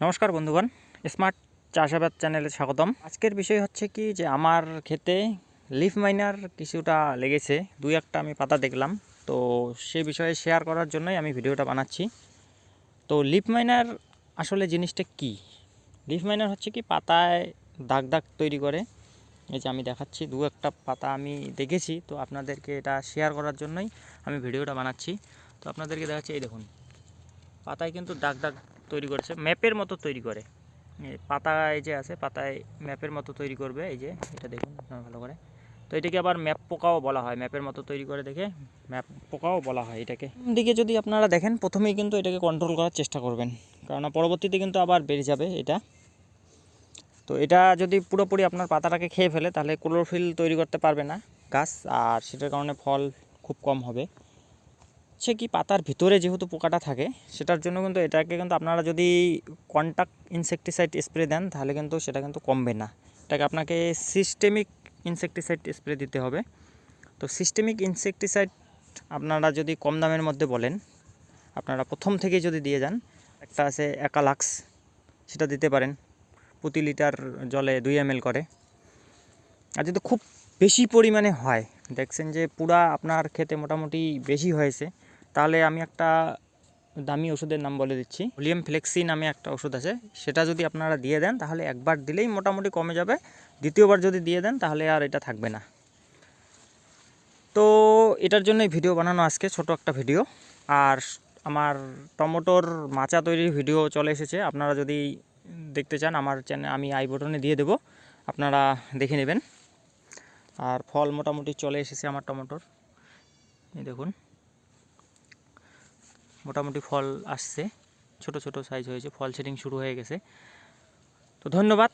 নমস্কার বন্ধুগণ, স্মার্ট চাষাবাদ চ্যানেলে স্বাগতম। আজকের বিষয় হচ্ছে কি যে আমার ক্ষেতে লিফ মাইনার কিছুটা লেগেছে, দুই একটা আমি পাতা দেখলাম, তো সে বিষয়ে শেয়ার করার জন্যই আমি ভিডিওটা বানাচ্ছি। তো লিফ মাইনার আসলে জিনিসটা কি? লিফ মাইনার হচ্ছে কি পাতায় দাগ দাগ তৈরি করে। এই যে আমি দেখাচ্ছি, দু একটা পাতা আমি দেখেছি, তো আপনাদেরকে এটা শেয়ার করার জন্যই আমি ভিডিওটা বানাচ্ছি। তো আপনাদেরকে দেখাচ্ছি, এই দেখুন, পাতায় কিন্তু দাগ দাগ তৈরি করেছে, ম্যাপের মতো তৈরি করে। এই পাতায় যে আছে, পাতায় ম্যাপের মতো তৈরি করবে, এই যে এটা দেখুন আপনারা ভালো করে। তো এটাকে আবার ম্যাপ পোকাও বলা হয়, ম্যাপের মতো তৈরি করে দেখে ম্যাপ পোকাও বলা হয় এটাকে। দিকে যদি আপনারা দেখেন, প্রথমেই কিন্তু এটাকে কন্ট্রোল করার চেষ্টা করবেন কারণ পরবর্তীতে কিন্তু আবার বেড়ে যাবে এটা। তো এটা যদি পুরোপুরি আপনার পাতাটাকে খেয়ে ফেলে, তাহলে ক্লোরোফিল তৈরি করতে পারবে না গাছ, আর সেটার কারণে ফল খুব কম হবে। সে কি পাতার ভিতরে যেহেতু পোকাটা থাকে, সেটার জন্য কিন্তু এটাকে কিন্তু আপনারা যদি কন্টাক্ট ইনসেকটিসাইড স্প্রে দেন, তাহলে কিন্তু সেটা কিন্তু কমবে না। এটাকে আপনাকে সিস্টেমিক ইনসেকটিসাইড স্প্রে দিতে হবে। তো সিস্টেমিক ইনসেকটিসাইড আপনারা যদি কম দামের মধ্যে বলেন, আপনারা প্রথম থেকে যদি দিয়ে যান, একটা আছে একালাক্স সেটা দিতে পারেন। প্রতি লিটার জলে দুই এম করে। আর যদি খুব বেশি পরিমাণে হয়, দেখছেন যে পুরা আপনার খেতে মোটামুটি বেশি হয়েছে তাহলে আমি একটা দামি ওষুধের নাম বলে দিচ্ছি। ভলিউম ফ্লেক্সি নামে একটা ওষুধ আছে। সেটা যদি আপনারা দিয়ে দেন, তাহলে একবার দিলেই মোটামুটি কমে যাবে। দ্বিতীয়বার যদি দিয়ে দেন, তাহলে আর এটা থাকবে না। তো এটার জন্যই ভিডিও বানানো আজকে, ছোট একটা ভিডিও আর আমার টমেটোর মাচা তৈরির ভিডিও চলে এসেছে। আপনারা যদি দেখতে চান, আমার চ্যানেল আমি আই বটনে দিয়ে দেবো। আপনারা দেখে নেবেন। আর ফল মোটামুটি চলে এসেছে আমার টমেটোর। এই দেখুন। মোটামুটি ফল আসছে। ছোট ছোট সাইজ হয়েছে। ফল সেটিং শুরু হয়ে গেছে। তো ধন্যবাদ।